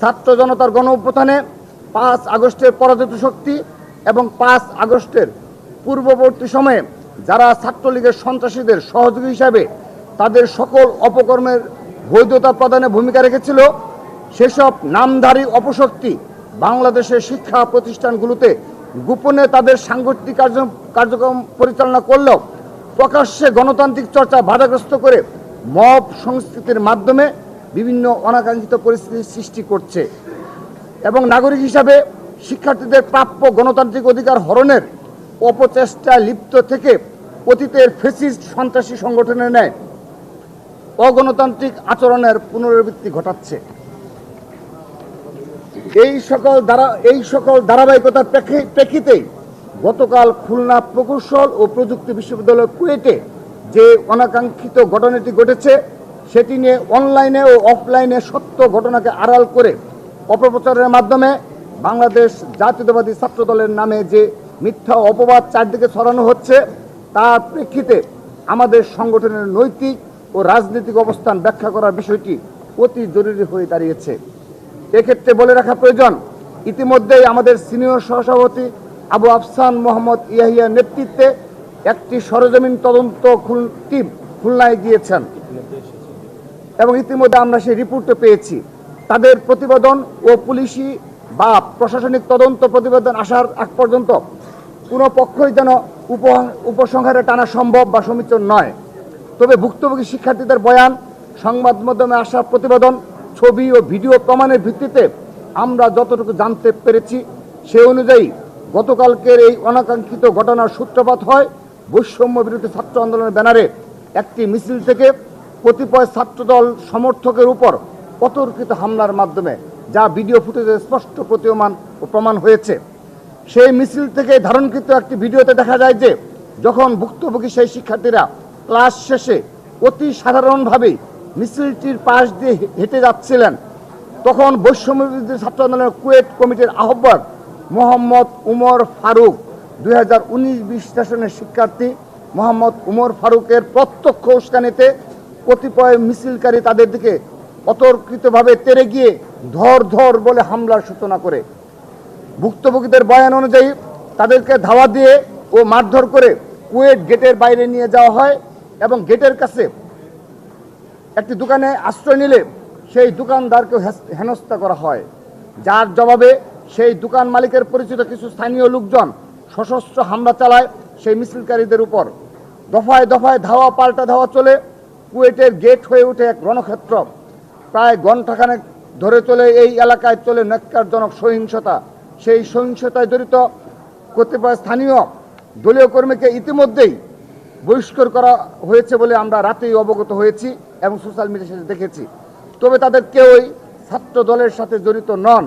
ছাত্র জনতার গণ অভ্যুত্থানে পাঁচ আগস্টের পরাজিত শক্তি এবং পাঁচ আগস্টের পূর্ববর্তী সময়ে যারা ছাত্রলীগের সন্ত্রাসীদের সহযোগী হিসাবে তাদের সকল অপকর্মের বৈধতা প্রদানে ভূমিকা রেখেছিল, সেসব নামধারী অপশক্তি বাংলাদেশের শিক্ষা প্রতিষ্ঠানগুলোতে গোপনে তাদের সাংগঠনিক কার্য- কার্যক্রম পরিচালনা করলেও প্রকাশ্যে গণতান্ত্রিক চর্চা বাধাগ্রস্ত করে মব সংস্কৃতির মাধ্যমে বিভিন্ন অনাকাঙ্ক্ষিত পরিস্থিতির সৃষ্টি করছে। এবং নাগরিক হিসাবে শিক্ষার্থীদের প্রাপ্য গণতান্ত্রিক অধিকার হরণের অপচেষ্টায় লিপ্ত থেকে অতীতের ফেসিস্ট সন্ত্রাসী সংগঠনের ন্যায় অগণতান্ত্রিক আচরণের পুনরাবৃত্তি ঘটাচ্ছে। এই সকল দ্বারা এই সকল ধারাবাহিকতার প্রেক্ষি- প্রেক্ষিতেই গতকাল খুলনা প্রকৌশল ও প্রযুক্তি বিশ্ববিদ্যালয় কুয়েটে যে অনাকাঙ্ক্ষিত ঘটনাটি ঘটেছে সেটি নিয়ে অনলাইনে ও অফলাইনে সত্য ঘটনাকে আড়াল করে অপপ্রচারের মাধ্যমে বাংলাদেশ জাতীয়তাবাদী ছাত্র দলের নামে যে মিথ্যা অপবাদ চারদিকে ছড়ানো হচ্ছে, তার প্রেক্ষিতে আমাদের সংগঠনের নৈতিক ও রাজনৈতিক অবস্থান ব্যাখ্যা করার বিষয়টি অতি জরুরি হয়ে দাঁড়িয়েছে। এক্ষেত্রে বলে রাখা প্রয়োজন, ইতিমধ্যেই আমাদের সিনিয়র সহসভাপতি আবু আফসান মোহাম্মদ ইয়াহিয়ার নেতৃত্বে একটি সরজমিন তদন্ত টিম খুলনায় গিয়েছেন। এবং ইতিমধ্যে আমরা সেই রিপোর্টও পেয়েছি। তাদের প্রতিবেদন ও পুলিশি বা প্রশাসনিক তদন্ত প্রতিবেদন আসার আগ পর্যন্ত কোনো পক্ষই যেন উপ উপসংহারে টানা সম্ভব বা সমীচীন নয়। তবে ভুক্তভোগী শিক্ষার্থীদের বয়ান, সংবাদ মাধ্যমে আসা প্রতিবেদন, ছবি ও ভিডিও প্রমাণের ভিত্তিতে আমরা যতটুকু জানতে পেরেছি, সে অনুযায়ী গতকালকের এই অনাকাঙ্ক্ষিত ঘটনার সূত্রপাত হয় বৈষম্য বিরোধী ছাত্র আন্দোলনের ব্যানারে। একটি মিছিল থেকে কতিপয় ছাত্রদল সমর্থকের উপর অতর্কিত হামলার মাধ্যমে যা ভিডিও ফুটেজে স্পষ্ট প্রতীয়মান ও প্রমাণ হয়েছে। সেই মিছিল থেকে ধারণকৃত একটি ভিডিওতে দেখা যায় যে, যখন ভুক্তভোগী সেই শিক্ষার্থীরা ক্লাস শেষে অতি সাধারণভাবেই মিছিলটির পাশ দিয়ে হেঁটে যাচ্ছিলেন, তখন বৈষম্য ছাত্র আন্দোলনের কুয়েট কমিটির আহ্বায়ক মোহাম্মদ উমর ফারুক, দুই হাজার উনিশ বিশ শিক্ষার্থী মোহাম্মদ উমর ফারুকের প্রত্যক্ষ উস্কানিতে কতিপয় মিছিলকারী তাদের দিকে অতর্কিতভাবে তেরে গিয়ে ধর ধর বলে হামলার সূচনা করে। ভুক্তভোগীদের বয়ান অনুযায়ী তাদেরকে ধাওয়া দিয়ে ও মারধর করে কুয়েট গেটের বাইরে নিয়ে যাওয়া হয় এবং গেটের কাছে একটি দোকানে আশ্রয় নিলে সেই দোকানদারকে হেনস্থা করা হয়। যার জবাবে সেই দোকান মালিকের পরিচিত কিছু স্থানীয় লোকজন সশস্ত্র হামলা চালায় সেই মিছিলকারীদের উপর। দফায় দফায় ধাওয়া পাল্টা ধাওয়া চলে কুয়েটের গেট হয়ে ওঠে এক রণক্ষেত্র। প্রায় ঘণ্টাখানেক ধরে চলে এই এলাকায় চলে ন্যাক্কারজনক সহিংসতা। সেই সহিংসতায় জড়িত কতিপয় স্থানীয় দলীয় কর্মীকে ইতিমধ্যেই বহিষ্কার করা হয়েছে বলে আমরা রাতেই অবগত হয়েছি এবং সোশ্যাল মিডিয়ার সাথে দেখেছি। তবে তাদের কেউই ছাত্র দলের সাথে জড়িত নন।